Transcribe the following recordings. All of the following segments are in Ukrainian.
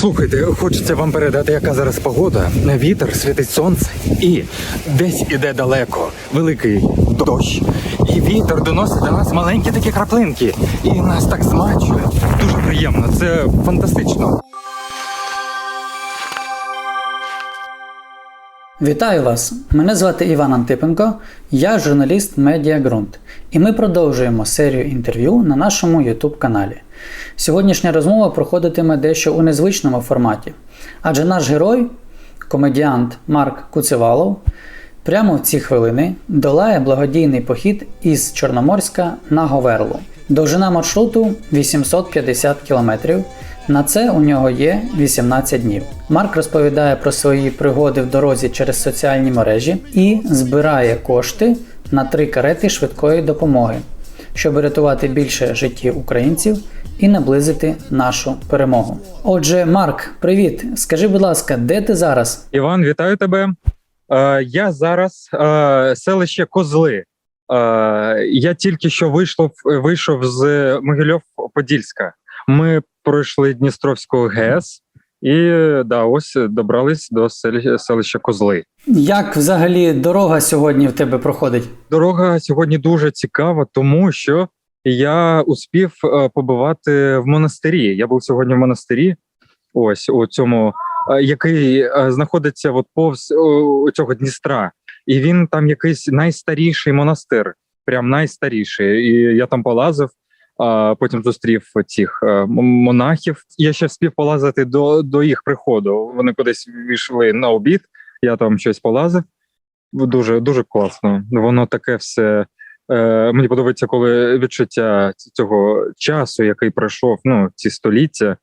Слухайте, хочеться вам передати, яка зараз погода. На Вітер, світить сонце, і десь іде далеко великий дощ. І вітер доносить до нас маленькі такі краплинки. І нас так змачує. Дуже приємно, це фантастично. Вітаю вас! Мене звати Іван Антипенко, я журналіст Медіа Ґрунт, і ми продовжуємо серію інтерв'ю на нашому YouTube каналі. Сьогоднішня розмова проходитиме дещо у незвичному форматі, адже наш герой, комедіант Марк Куцевалов, прямо в ці хвилини долає благодійний похід із Чорноморська на Говерлу. Довжина маршруту 850 кілометрів. На це у нього є 18 днів. Марк розповідає про свої пригоди в дорозі через соціальні мережі і збирає кошти на три карети швидкої допомоги, щоб рятувати більше життів українців і наблизити нашу перемогу. Отже, Марк, привіт! Скажи, будь ласка, де ти зараз? Іван, вітаю тебе. Е, я зараз е, селище Козли. Е, я тільки що вийшов, вийшов з Могильов-Подільська. Ми пройшли Дністровського ГЕС і да, ось добрались до селища Козли. Як взагалі дорога сьогодні в тебе проходить? Дорога сьогодні дуже цікава, тому що я успів е, побувати в монастирі. Я був сьогодні в монастирі, ось у цьому, е, який е, знаходиться от повз цього Дністра, і він там якийсь найстаріший монастир, прям найстаріший. І я там полазив. Потім зустрів цих е, монахів. Я ще встиг полазити до, до їх приходу. Вони кудись війшли на обід. Я там щось полазив. Дуже дуже класно. Воно таке все. Е, мені подобається, коли відчуття цього часу, який пройшов, ну ці століття,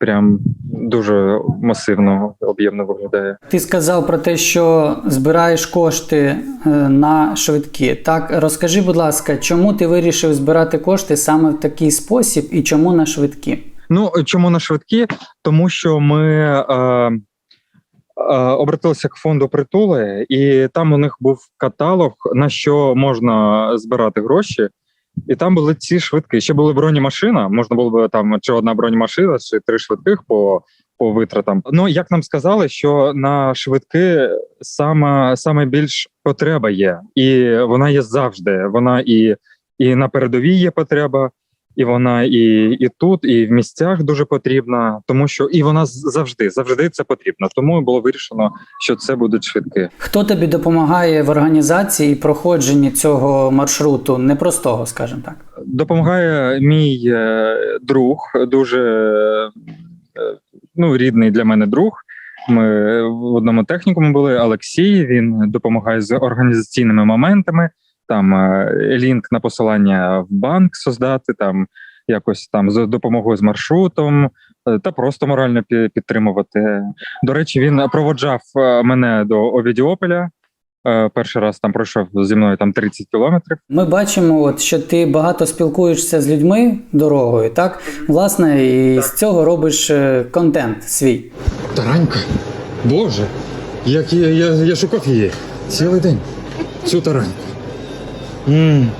прям дуже масивно, об'ємно виглядає. Ти сказав про те, що збираєш кошти е, на швидкі. Так, розкажи, будь ласка, чому ти вирішив збирати кошти саме в такий спосіб і чому на швидкі? Ну чому на швидкі? Тому що ми е, е, обратилися к фонду притули, і там у них був каталог, на що можна збирати гроші. І там були ці швидкі. Ще були бронемашина. Можна було б там чи одна бронемашина, чи три швидких по, по витратам. Ну як нам сказали, що на швидки саме, саме більш потреба є, і вона є завжди. Вона і, і на передовій є потреба, і вона і, і тут, і в місцях дуже потрібна, тому що і вона завжди, завжди це потрібно. Тому було вирішено, що це будуть швидки. Хто тобі допомагає в організації і проходженні цього маршруту непростого, скажімо так? Допомагає мій е, друг, дуже е, ну, рідний для мене друг. Ми в одному технікуму були. Олексій. Він допомагає з організаційними моментами. Там е, лінк на посилання в банк создати, там якось там з допомогою з маршрутом е, та просто морально підтримувати. До речі, він проводжав е, мене до Овідіополя. Перший раз там пройшов зі мною там 30 кілометрів. Ми бачимо, от, що ти багато спілкуєшся з людьми дорогою, так? Власне, і з цього робиш контент свій. Таранька? Боже, як я, я, я шукав її цілий день. Цю тараньку. М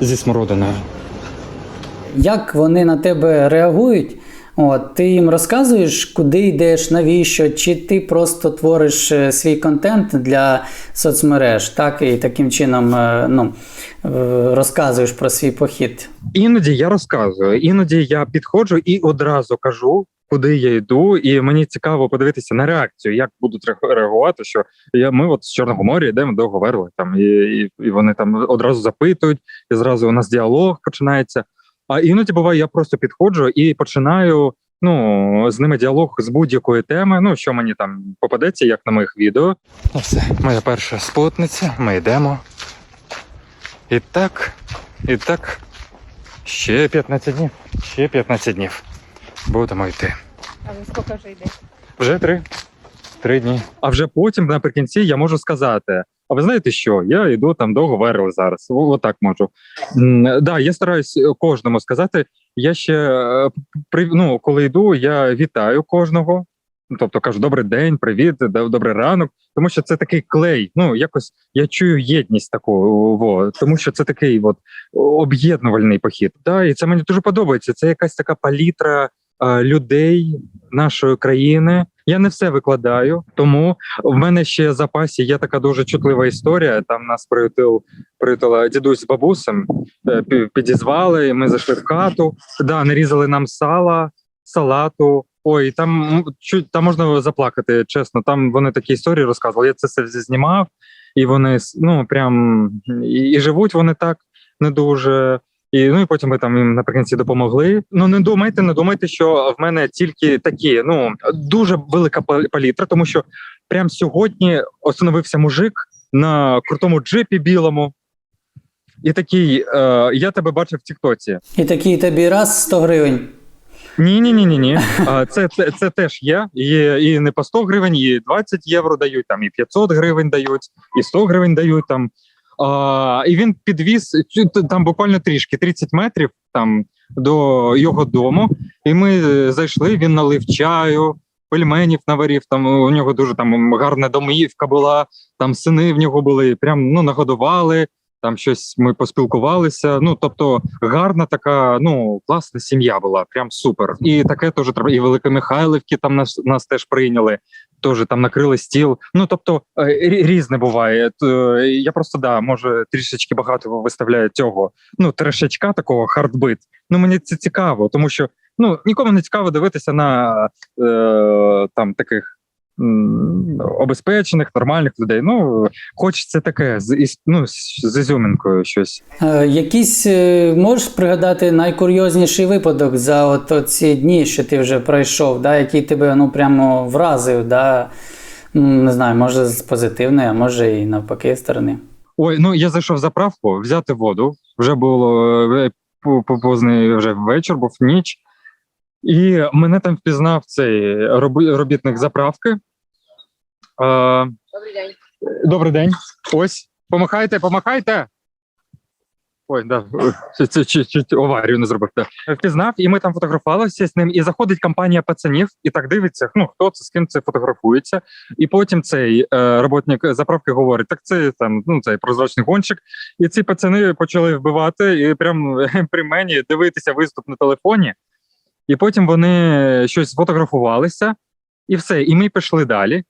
Зі смородиною. Як вони на тебе реагують? От, ти їм розказуєш, куди йдеш, навіщо, чи ти просто твориш е, свій контент для соцмереж, так і таким чином е, ну, е, розказуєш про свій похід. Іноді я розказую, іноді я підходжу і одразу кажу, куди я йду, і мені цікаво подивитися на реакцію, як будуть реагувати. Що я ми от з Чорного моря йдемо до Говерли, там і, і, і вони там одразу запитують, і зразу у нас діалог починається. А іноді буває, я просто підходжу і починаю. Ну, з ними діалог з будь-якої теми. Ну, що мені там попадеться, як на моїх відео. Ну, все, моя перша спутниця. Ми йдемо. І так, і так. Ще 15 днів. Ще 15 днів. Будемо йти. А ви скільки вже йдете? Вже три. Три дні. А вже потім, наприкінці, я можу сказати: а ви знаєте що? Я йду там довго верли зараз. Отак можу. М, Да, я стараюсь кожному сказати. Я ще е, при ну, коли йду, я вітаю кожного. Ну, Тобто кажу, добрий день, привіт, до- добрий ранок. Тому що це такий клей. Ну якось я чую єдність таку, во, тому що це такий от об'єднувальний похід. Да, і це мені дуже подобається. Це якась така палітра е, людей нашої країни. Я не все викладаю, тому в мене ще в запасі є така дуже чутлива історія. Там нас приютив приютила дідусь з бабусем, е, підізвали. Ми зайшли в хату. Да, нарізали нам сала, салату. Ой, там чуть там можна заплакати. Чесно, там вони такі історії розказували. Я це все знімав, і вони ну прям і, і живуть вони так не дуже. І ну і потім ми там їм наприкінці допомогли. Ну не думайте, не думайте, що в мене тільки такі. Ну дуже велика пал- палітра, тому що прям сьогодні остановився мужик на крутому джипі білому. І такий, е, я тебе бачив в Тіктоці. І такий тобі раз 100 гривень. Ні, ні, ні, ні, ні. Це, це, це теж є. Є і не по 100 гривень, і 20 євро дають, там і 500 гривень дають, і 100 гривень дають там. І він підвіз там буквально трішки 30 метрів там до його дому. І ми е, зайшли. Він налив чаю, пельменів наварив. Там у нього дуже там гарна домівка була. Там сини в нього були. Прям ну нагодували. Там щось ми поспілкувалися. Ну тобто, гарна така, ну класна сім'я була, прям супер. І таке теж треба. І Великомихайлівки там нас нас теж прийняли. Теж там накрили стіл. Ну тобто е, різне буває. Е, Я просто да, може трішечки багато виставляю цього. Ну, трешечка такого хардбит. Ну мені це цікаво, тому що ну нікому не цікаво дивитися на е, там таких. Обезпечених, нормальних людей. Ну, хочеться таке з ну, з ізюминкою щось. Е, якийсь е, можеш пригадати найкурйозніший випадок за от ці дні, що ти вже пройшов, да, який тебе ну прямо вразив, да? Не знаю, може з позитивної, а може і навпаки сторони. Ой, ну я зайшов в заправку, взяти воду. Вже було е, по- по- вже вечір, був ніч. І мене там впізнав цей робітник заправки. А, Добрий день. Добрий день. Ось, помахайте, помахайте. Ой, да, це, це чуть, чуть аварію не зробив. Да. Впізнав, і ми там фотографувалися з ним. І заходить компанія пацанів, і так дивиться, ну хто це з ким це фотографується. І потім цей е, роботник заправки говорить: так це там ну цей прозрачний гонщик. І ці пацани почали вбивати і прям при мені дивитися виступ на телефоні. І потім вони щось фотографувалися, і все. І ми пішли далі.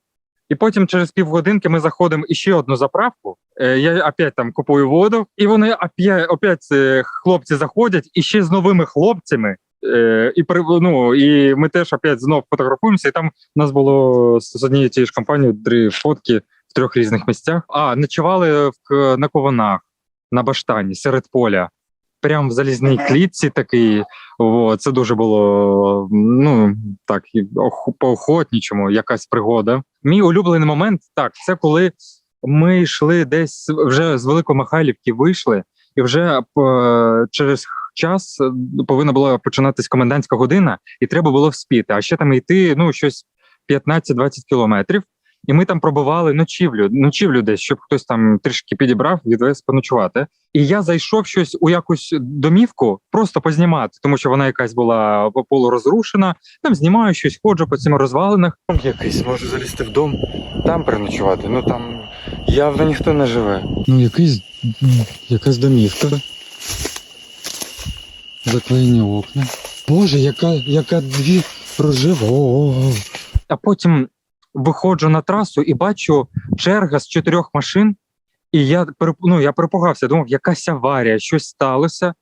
І потім через півгодинки ми заходимо і ще одну заправку. Е, Я опять там купую воду, і вони опять, опять е, хлопці заходять і ще з новими хлопцями. Е, і ну, і ми теж опять знов фотографуємося. І там у нас було з однієї тієї ж компанії три фотки в трьох різних місцях. А ночували в на кованах на баштані серед поля. Прям в залізній клітці такий. О, це дуже було ну так по охотнічому, якась пригода. Мій улюблений момент так, це коли ми йшли десь вже з Великомихайлівки вийшли, і вже е, через час е, повинна була починатись комендантська година, і треба було вспіти. А ще там йти ну щось 15-20 кілометрів. І ми там пробували ночівлю, ночівлю десь, щоб хтось там трішки підібрав, відвез поночувати. І я зайшов щось у якусь домівку, просто познімати, тому що вона якась була по- полурозрушена. Там знімаю щось, ходжу по цим розвалинах. Якийсь можу залізти в дом, там переночувати. Ну там явно ніхто не живе. Ну, якийсь якась домівка. Заклеєні окна. Боже, яка, яка дві прожива. А потім виходжу на трасу і бачу черга з чотирьох машин. І я ну, я перепугався, думав, якась аварія, щось сталося.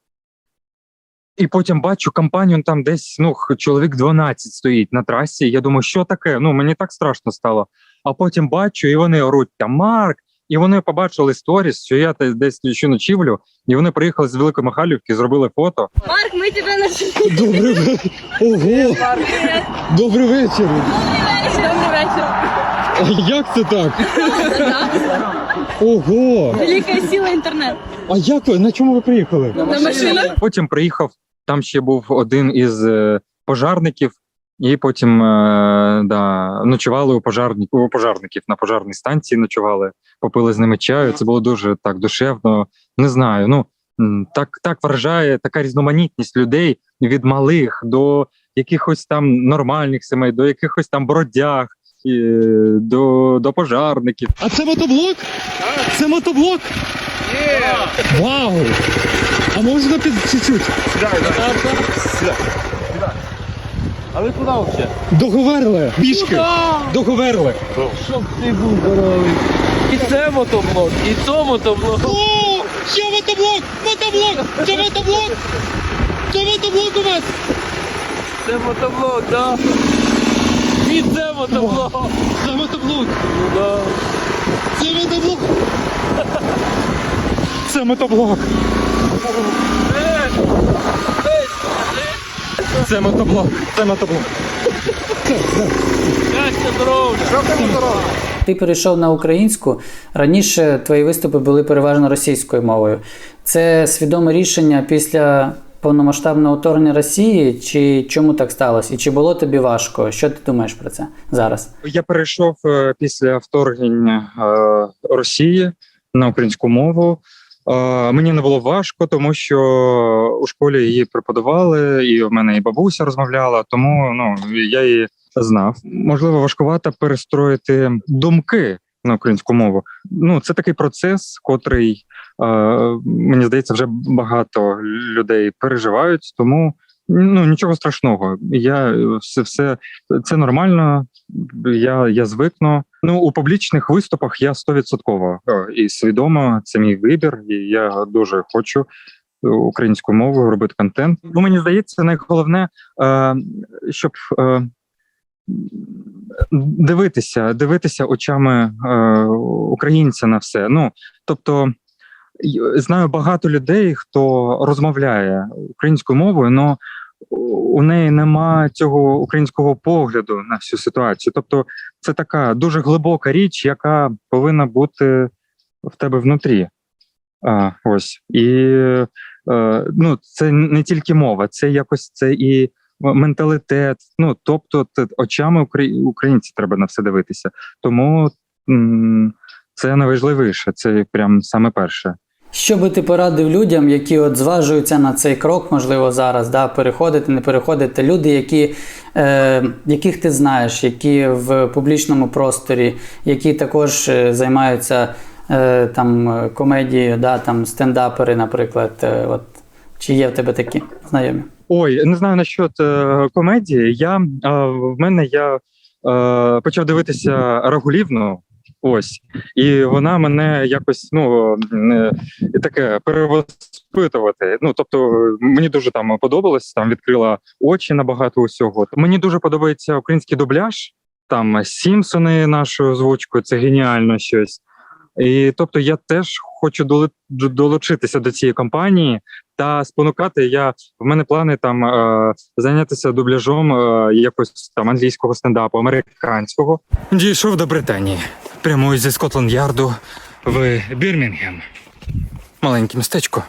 І потім бачу компанію там десь ну, чоловік 12 стоїть на трасі. Я думаю, що таке? Ну, мені так страшно стало. А потім бачу, і вони оруть там Марк. І вони побачили сторіс, що я те- десь ще ночівлю, і вони приїхали з Великої Михайлівки, зробили фото. Марк, ми тебе нашли. Добрий вечір. Ого! Добрий вечір. Добрий вечір. Як це так? Ого! Велика сила інтернет. А як ви? На чому ви приїхали? На машинах. Потім приїхав, там ще був один із е, пожарників, і потім е, да, ночували у, пожарні, у пожарників на пожарній станції. Ночували, попили з ними чаю. Це було дуже так душевно. Не знаю. Ну так, так вражає така різноманітність людей від малих до якихось там нормальних сімей, до якихось там бродяг. До, до пожарників. А це мотоблок? Це мотоблок? Вау! А можна під чуть-чуть? А ви куди взагалі? Договерли! Пішки! Договерли! Щоб ти був здоровий. І це мотоблок, і то мотоблок. О! Ще мотоблок! Мотоблок! Це мотоблок! Це мотоблок у вас! Це мотоблок, да? І це мотоблок. Це мотоблок! Да. Це мотоблок! Це мотоблок! Е, Це мотоблок! Це мотоблок! Щастя, здоров'я. Ти перейшов на українську. Раніше твої виступи були переважно російською мовою. Це свідоме рішення після повномасштабного вторгнення Росії, чи чому так сталося? І чи було тобі важко? Що ти думаєш про це зараз? Я перейшов е, після вторгнення е, Росії на українську мову. Мені не було важко, тому що у школі її преподавали, і в мене і бабуся розмовляла, тому ну я її знав. Можливо, важкувато перестроїти думки на українську мову. Ну, це такий процес, котрий мені здається, вже багато людей переживають, тому ну нічого страшного. Я е, все, все це нормально. Я, я звикну. Ну у публічних виступах я стовідсотково е, і свідомо це мій вибір, і я дуже хочу українською мовою робити контент. Ну мені здається, найголовне, е, щоб дивитися, дивитися очами українця на все. Ну тобто. Й- Знаю багато людей, хто розмовляє українською мовою, але у неї нема цього українського погляду на всю ситуацію. Тобто, це така дуже глибока річ, яка повинна бути в тебе внутрі. А, ось і е, ну, це не тільки мова, це якось це і менталітет. Ну тобто, очами украї- українці треба на все дивитися. Тому це найважливіше, це прям саме перше. Що би ти порадив людям, які от зважуються на цей крок, можливо, зараз, да, переходити, не переходити. Люди, які, е, яких ти знаєш, які в публічному просторі, які також е, займаються е, там комедією, да, там стендапери, наприклад. Е, от, чи є в тебе такі знайомі? Ой, не знаю насчет е, комедії. Я е, в мене я е, почав дивитися Рагулівну. Ось, і вона мене якось ну таке перевоспитувати. Ну тобто, мені дуже там подобалось, там відкрила очі на багато усього. Мені дуже подобається український дубляж. Там Сімпсони нашою озвучкою, це геніально щось. І тобто я теж хочу долучитися до цієї компанії та спонукати. Я в мене плани там е, зайнятися дубляжом е, якось там англійського стендапу, американського. Дійшов до Британії. Прямую зі Скотланд-Ярду в Бірмінгем. Маленьке містечко.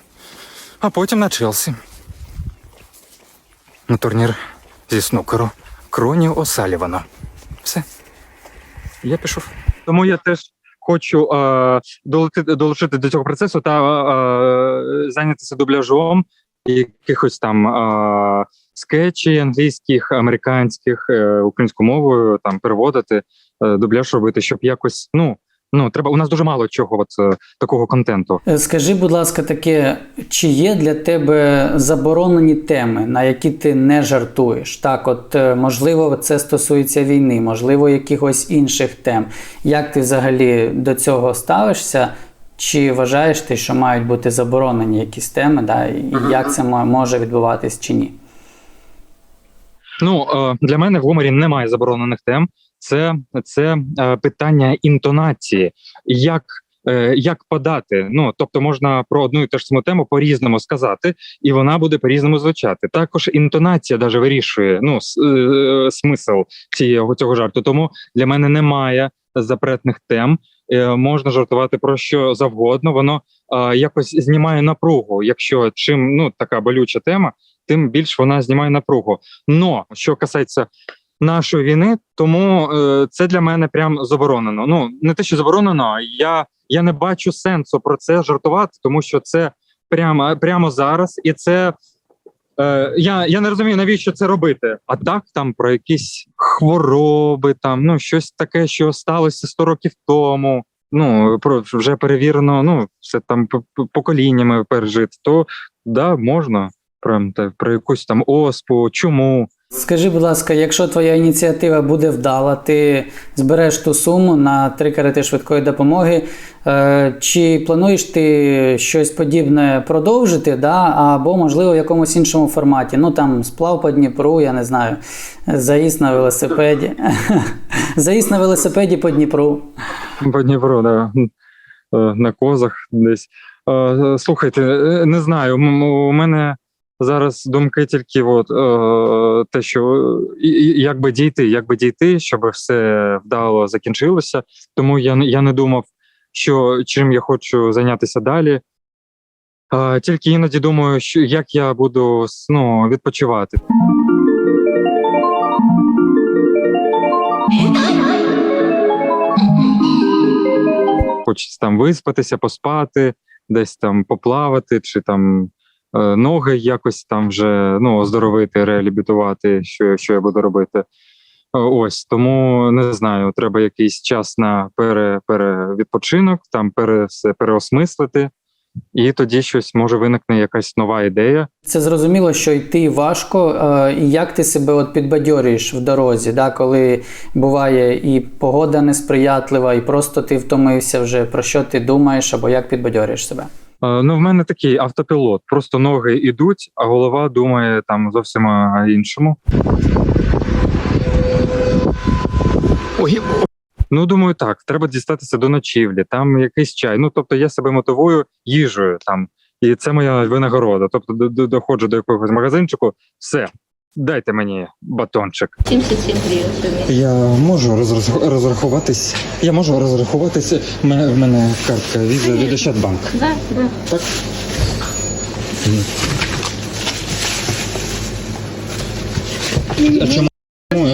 А потім на Челсі. На турнір зі снукеру Кроні Осалівана. Все. Я пішов. Тому я теж хочу е, долучити, долучити до цього процесу та е, зайнятися дубляжом якихось там скетчі англійських, американських, е, українською мовою, там переводити, е, дубляж робити, щоб якось, ну. Ну, треба. У нас дуже мало чого, от е, такого контенту. Скажи, будь ласка, таке, чи є для тебе заборонені теми, на які ти не жартуєш? Так, от можливо, це стосується війни, можливо, якихось інших тем. Як ти взагалі до цього ставишся? Чи вважаєш ти, що мають бути заборонені якісь теми, да, і як це мо- може відбуватись чи ні? Ну е, для мене в гуморі немає заборонених тем. Це, це е, питання інтонації, як. е, Як подати, ну тобто можна про одну і ту ж саму тему по-різному сказати, і вона буде по-різному звучати. Також інтонація даже вирішує ну смисл цього цього жарту. Тому для мене немає запретних тем. Можна жартувати про що завгодно. Воно якось знімає напругу. Якщо чим ну така болюча тема, тим більш вона знімає напругу. Но що касається нашої війни, тому е, це для мене прям заборонено. Ну не те, що заборонено, я, я не бачу сенсу про це жартувати, тому що це прямо, прямо зараз, і це. Е, я, я не розумію, навіщо це робити. А так там про якісь хвороби, там ну щось таке, що сталося 100 років тому. Ну про вже перевірено, ну все там поколіннями пережити. То да, можна. Прям про якусь там оспу, чому. Скажи, будь ласка, якщо твоя ініціатива буде вдала, ти збереш ту суму на три карети швидкої допомоги. Е, чи плануєш ти щось подібне продовжити, да? або, можливо, в якомусь іншому форматі? Ну там сплав по Дніпру, я не знаю, заїзд на велосипеді. Заїзд на велосипеді по Дніпру. По Дніпру, да. Е, на козах десь. Е, Слухайте, не знаю. У мене зараз думки тільки от, е, те, що як би дійти, як би дійти, щоб все вдало закінчилося. Тому я, я не думав, що чим я хочу зайнятися далі. Е, Тільки іноді думаю, що як я буду ну, відпочивати. Хочеться там виспатися, поспати, десь там поплавати, чи там ноги якось там вже ну, оздоровити, реабілітувати, що, що я буду робити. Е, Ось тому не знаю, треба якийсь час на пере, перевідпочинок, там пере, все переосмислити, і тоді щось може виникне якась нова ідея. Це зрозуміло, що йти важко, е, і як ти себе от підбадьорюєш в дорозі, да? коли буває і погода несприятлива, і просто ти втомився вже, про що ти думаєш, або як підбадьорюєш себе? Е, Ну, в мене такий автопілот. Просто ноги йдуть, а голова думає там зовсім о іншому. Ой. Ну, думаю, так, треба дістатися до ночівлі, там якийсь чай. Ну, тобто я себе мотивую їжею там, і це моя винагорода. Тобто до- до- доходжу до якогось магазинчику, все, дайте мені батончик. 77 гривень. Я можу розрах- розрахуватись. Я можу розрахуватися. В мене, в мене картка віза від Ощадбанк. Да, да. Так? А чому,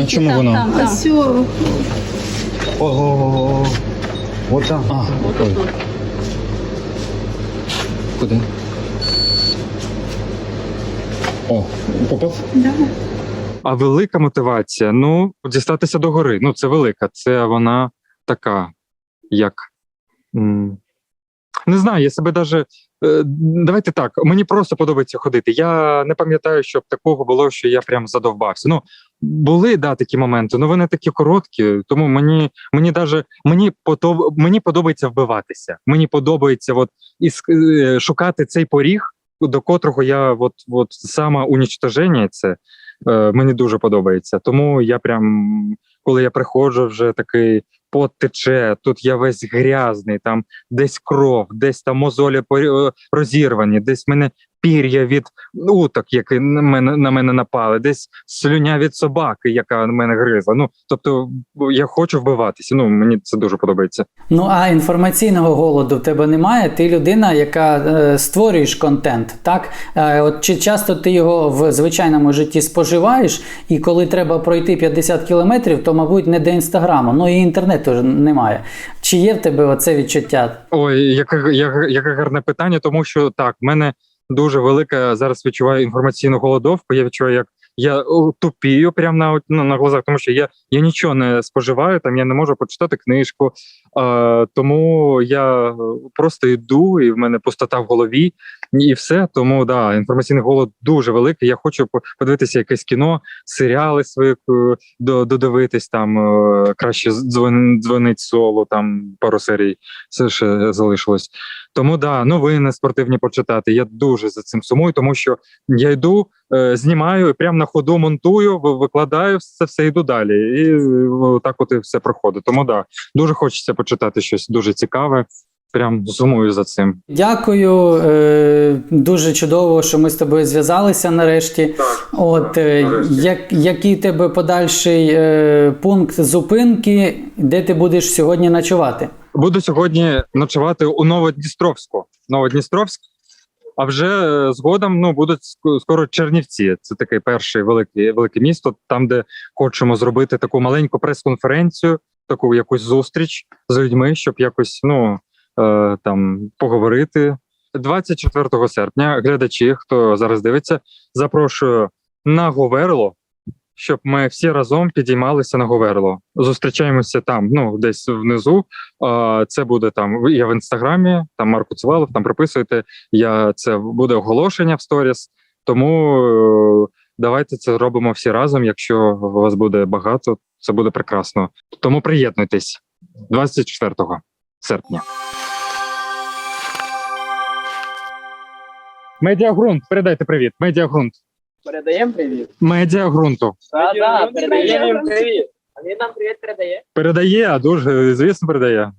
а чому Там, воно? там, там. Ого. Вот там. А, ой. Куди? О, попав? А велика мотивація, ну, дістатися до гори. Ну, це велика. Це вона така, як. Не знаю, я себе даже. е, Давайте так, мені просто подобається ходити. Я не пам'ятаю, щоб такого було, що я прям задовбався. Ну, були да, такі моменти, але вони такі короткі, тому мені мені даже мені подоб, мені подобається вбиватися. Мені подобається от, із, е, шукати цей поріг, до котрого я от, от саме унічтоження це е, мені дуже подобається. Тому я прям, коли я приходжу, вже такий пот тече, тут я весь грязний, там десь кров, десь там мозолі е, розірвані, десь мене пір'я від уток, які на мене на мене напали, десь слюня від собаки, яка на мене гризла. Ну тобто я хочу вбиватися. Ну мені це дуже подобається. Ну а інформаційного голоду в тебе немає. Ти людина, яка е, створюєш контент, так? Е, от чи часто ти його в звичайному житті споживаєш, і коли треба пройти 50 кілометрів, то, мабуть, не до інстаграму, ну і інтернету ж немає. Чи є в тебе оце відчуття? Ой, яке, яке, яке гарне питання, тому що так, в мене дуже велика зараз відчуваю інформаційну голодовку. Я відчуваю, як я тупію прямо на, ну, на глазах, тому що я, я нічого не споживаю, там я не можу почитати книжку. Тому я просто йду, і в мене пустота в голові, і все. Тому да, інформаційний голод дуже великий. Я хочу подивитися якесь кіно, серіали свої е, додивитись там е, краще дзвон, дзвонить соло, там пару серій все ще залишилось. Тому да, новини спортивні почитати. Я дуже за цим сумую, тому що я йду, е, знімаю і прямо на ходу монтую, викладаю це все йду далі. І так от і все проходить. Тому да, дуже хочеться почитати щось дуже цікаве. Прям сумую за цим. Дякую, е, дуже чудово, що ми з тобою зв'язалися нарешті. От е, нарешті. як, який тебе подальший е, пункт зупинки, де ти будеш сьогодні ночувати? Буду сьогодні ночувати у Новодністровську. Новодністровськ. А вже е, згодом ну будуть скоро Чернівці. Це таке перше велике велике місто, там, де хочемо зробити таку маленьку прес-конференцію, таку якусь зустріч з людьми, щоб якось ну е, там поговорити. 24 серпня. Глядачі, хто зараз дивиться, запрошую на Говерло, щоб ми всі разом підіймалися на Говерло. Зустрічаємося там, ну десь внизу. Це буде там. Я в інстаграмі, там Марко Цивалов, там приписуєте. Я це буде оголошення в сторіс. Тому е, давайте це зробимо всі разом. Якщо у вас буде багато, це буде прекрасно. Тому приєднуйтесь 24 серпня. Медіагрунт, передайте привіт. Медіагрунт. Передаємо привіт. Медіагрунту. Так, так, передаємо привіт. А він нам привіт передає. Передає, дуже звісно, передає.